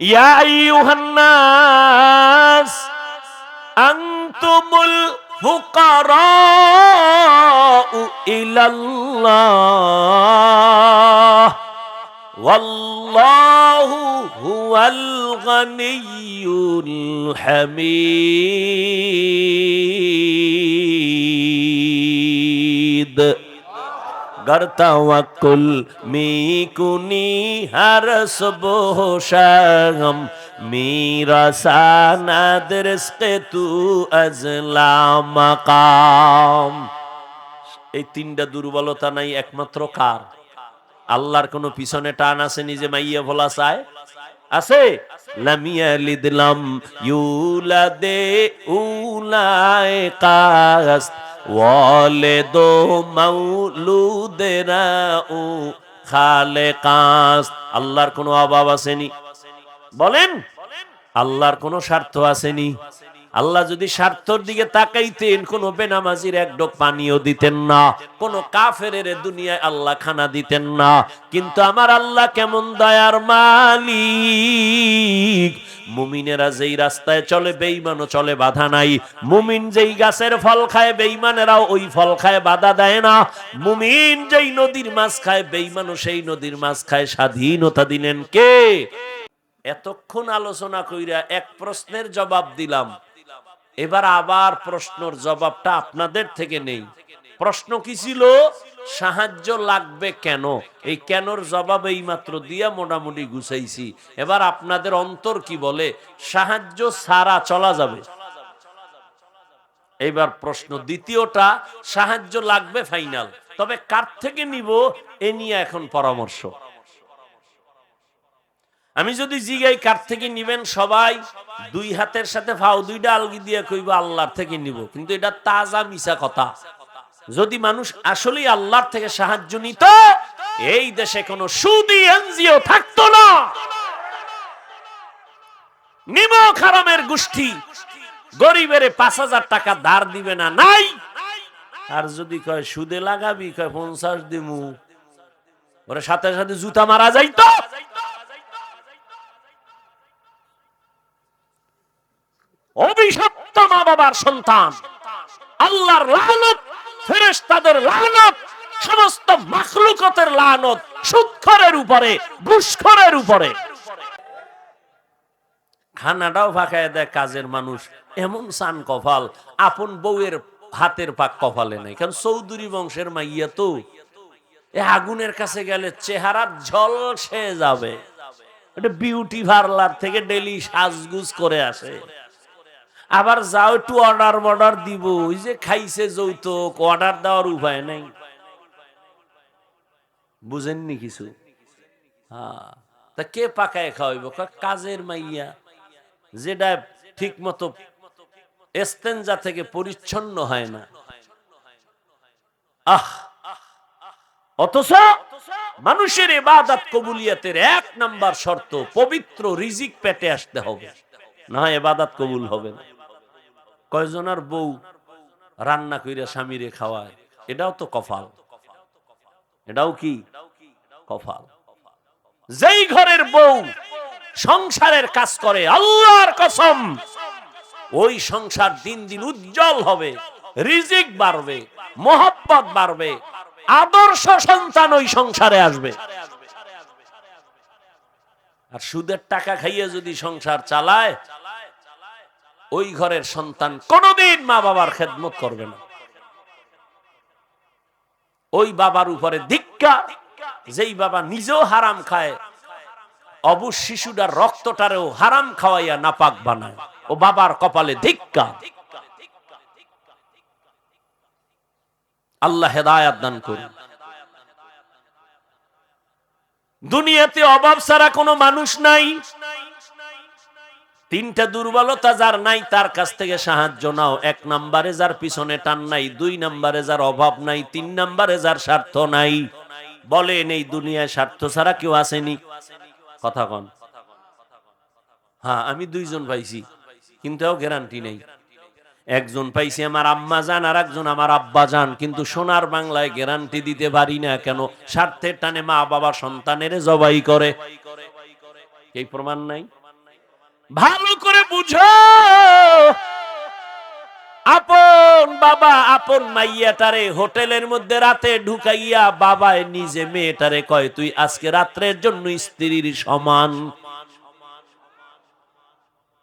ইয়া আইয়ুহান্নাস আনতুমুল ফুকারাউ ইলাল্লাহ والله هو الغني الحميد گر توکل می کنی هر صبح و شام میرا ساند رزق تو از لا مقام এই তিনটা দুর্বলতা নাই একমাত্র কার আল্লাহর কোনো পিছনে টান আছে নিজে মাইয়া ভোলা চায় আছে লামিয়া লিদলাম ইউলাদে উলায় কাস ওয়ালে দো মাউলুদেরা উ খালে কাস আল্লাহর কোনো অভাব আসেনি। বলেন, আল্লাহর কোনো স্বার্থ আসেনি। আল্লাহ যদি স্বার্থর দিকে তাকাইতেন, কোন বেনামাজির এক ডোক পানিও দিতেন না। কোন কাফের দুনিয়ায় আল্লাহ খানা দিতেন না। কিন্তু আমার আল্লাহ কেমন দয়ার মালিক। মুমিনেরা যেই রাস্তায় চলে বেইমানও চলে, বাধা নাই। মুমিন যেই গাছের ফল খায় বেইমানেরাও ওই ফল খায়, বাধা দেয় না। মুমিন যেই নদীর মাছ খায় বেইমানও সেই নদীর মাছ খায়। স্বাধীনতা দিলেন কে? এতক্ষণ আলোচনা কইরা এক প্রশ্নের জবাব দিলাম। এবার আবার প্রশ্নর জবাবটা আপনাদের থেকে নেই। প্রশ্ন কি ছিল? সাহায্য লাগবে কেন? এই কেনর জবাব এই মাত্র দিয়া মোটামুটি গুছাইছি। এবার আপনাদের অন্তর কি বলে? সাহায্য সারা চলা যাবে। এইবার প্রশ্ন দ্বিতীয়টা, সাহায্য লাগবে ফাইনাল। তবে কার থেকে নিব? এ নিয়ে এখন পরামর্শ। আমি যদি জিগাই, কার থেকে নিবেন সবাই? দুই হাতের সাথে ফাও দুইটা আলগি দিয়ে কইব, আল্লাহর থেকে নিব। কিন্তু এটা তাজা মিশা কথা। যদি মানুষ আসলেই আল্লাহর থেকে সাহায্য নিত, এই দেশে কোনো সুদি এনজিও থাকতো না। নিম খারামের গোষ্ঠী গরিবের পাঁচ হাজার টাকা ধার দিবে না, নাই। আর যদি কয়, সুদে লাগাবি, কয়, পঞ্চাশ দিমু। ওরে সাথে সাথে জুতা মারা যাইতো। অভিশপ্ত মা বাবার সন্তান। আল্লাহর লানত ফেরেশতাদের লানত, সমস্ত মাখলুকতের লানত সুৎখরের উপরে ঘুষখরের উপরে। খানাটাও ফাঁকায় দেয় কাজের মানুষ, এমন সান কপাল, আপন বউয়ের হাতের পাক কফালে নাই। কারণ চৌধুরী বংশের মাইয়া তো, এ আগুনের কাছে গেলে চেহারা ঝলসে যাবে। বিউটি পার্লার থেকে ডেলি সাজগুজ করে আসে। আবার যাও একটু অর্ডার অর্ডার দিব। ওই যে খাইছে যৌতুক অর্ডার দেওয়ার উপায় নাই। বুঝেননি কিছু? হ্যাঁ। তা কে পাকায় খাওয়াইব? কাজের মাইয়া, যেটা ঠিক মতো এস্তেঞ্জা থেকে পরিচ্ছন্ন হয় না। আহ! অথচ মানুষের এবাদাত কবুলিয়াতের এক নাম্বার শর্ত, পবিত্র রিজিক পেটে আসতে হবে। না এবাদাত কবুল হবে না। কয়জনার বউ রান্না কইরা স্বামীরে খাওয়ায়? এটাও তো কফাল। এটাও কি? কফাল। যেই ঘরের বউ সংসারের কাজ করে, আল্লাহর কসম, ওই সংসার দিন দিন উজ্জ্বল হবে, রিজিক বাড়বে, মোহাব্বত বাড়বে, আদর্শ সন্তান ওই সংসারে আসবে। আর সুদের টাকা খাইয়ে যদি সংসার চালায় ওই ঘরের সন্তান কোনোদিন মা বাবার খেদমত করবে না। ওই বাবার উপরে ধিক্কা, যেই বাবা নিজেও হারাম খায় অবুজ শিশুটার রক্তটারেও হারাম খাওয়াইয়া নাপাক বানায়। ও বাবার কপালে ধিক্কা। আল্লাহ হেদায়াত দান করুন। দুনিয়াতে অভাব ছাড়া কোনো মানুষ নাই। তিনটা দুর্বলতা যার নাই, তার কাছ থেকে সাহায্য নাও। এক নাম্বারে যার পিছনে টান নাই, দুই নাম্বারে যার অভাব নাই, তিন নম্বরে যার স্বার্থ নাই। বলেন, এই দুনিয়ায় স্বার্থ ছাড়া কেউ আসেনি? কথা কন। হ্যাঁ আমি দুইজন পাইছি, কিন্তু গ্যারান্টি নেই। একজন পাইছি আমার আম্মা যান, আর একজন আমার আব্বা যান। কিন্তু সোনার বাংলায় গ্যারান্টি দিতে পারি না কেন? স্বার্থের টানে মা বাবা সন্তানের জবাই করে। এই প্রমাণ নাই? ভালো করে বুঝো। আপন বাবা, আপন মাইয়াটারে হোটেলের মধ্যে রাতে ঢুকাইয়া বাবায়, নিজে মেয়েটারে কয়, তুই আজকে রাত্রের জন্য স্ত্রীর সমান।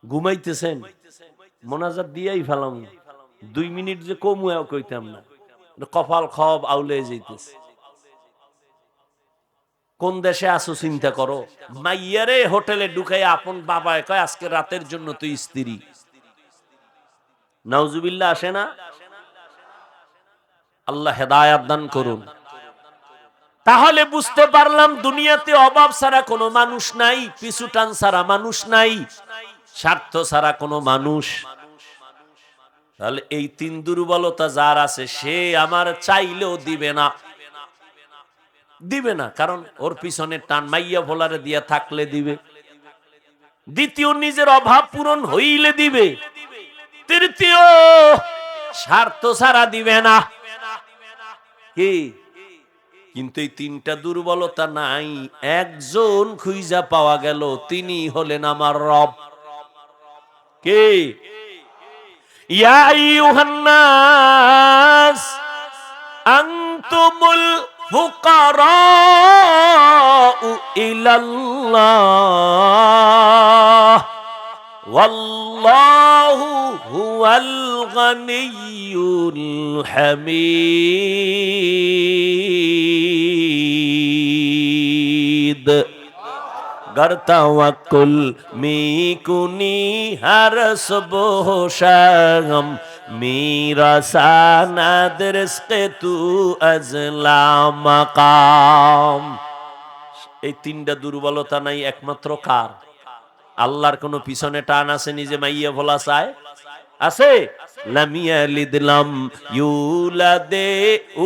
ঘুমাইতেছেন। মোনাজাত দিয়াই ফেলাম। দুই মিনিট যে কমুয়াও কইতাম না। কপাল খব আউলে যেতেছে কোন দেশে আসো চিন্তা করো? মাইয়ারে হোটেলে ঢুকাই আপন বাবায় কয়, আজকে রাতের জন্য তুই স্ত্রী। নাউজুবিল্লা আসে না? আল্লাহ হেদায়াত দান করুন। তাহলে বুঝতে পারলাম দুনিয়াতে অভাব ছাড়া কোনো মানুষ নাই পিছু টান ছাড়া মানুষ নাই, স্বার্থ ছাড়া কোনো মানুষ। তাহলে এই তিন দুর্বলতা যার আছে, সে আমার চাইলেও দিবে না। দিবে না, কারণ ওর পিছনে টান মাইয়া ভোলারে দিয়া থাকলে দিবে। দ্বিতীয়, নিজের অভাব পূরণ হইলে দিবে। তৃতীয়, স্বার্থ ছাড়া দিবে না। কি? কিন্তু এই তিনটা দুর্বলতা নাই। একজন খুইজা পাওয়া গেল, তিনি হলেন আমার রব। কে? ইয়া আইয়ুহান্নাস আনতুমুল الفقراء إلى الله والله هو الغني الحميد گر توکل می کنی ہر سبو شغم میرا ساند رزق تو از لا مقام এই তিনটা দুর্বলতা নাই একমাত্র কার আল্লাহর কোন পিছনে টান আছে নিজে মাইয়া ভোলা চায় আছে লামিয়া লিদলাম ইউলাদে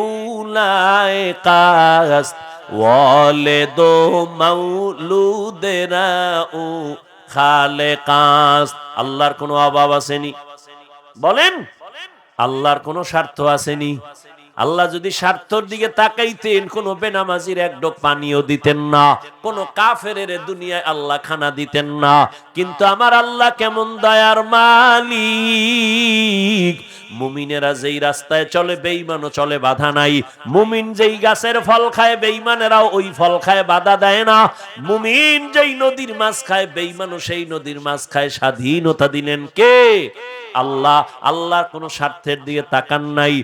উলায় কাস ওয়ালে দো মাউলুদেরা উ খালে কাস আল্লাহর কোনো অভাব আসেনি বলেন আল্লাহর কোনো স্বার্থ আসেনি। আল্লাহ যদি স্বার্থর দিকে তাকাইতেন, কোন বেনামাজির এক ডোক পানিও দিতেন না, কোন কাফের দুনিয়ায় আল্লাহ খানা দিতেন না। কিন্তু আমার আল্লাহ কেমন দয়ার মালিক। মুমিনেরা যেই রাস্তায় চলে বেইমানও চলে, বাধা নাই। মুমিন যেই গাছের ফল খায় বেইমানেরাও ওই ফল খায়, বাধা দেয় না। মুমিন যেই নদীর মাছ খায় বেইমানও সেই নদীর মাছ খায়। স্বাধীনতা দিলেন কে? আল্লাহ। আল্লাহর কোনো স্বার্থের দিকে তাকান নাই।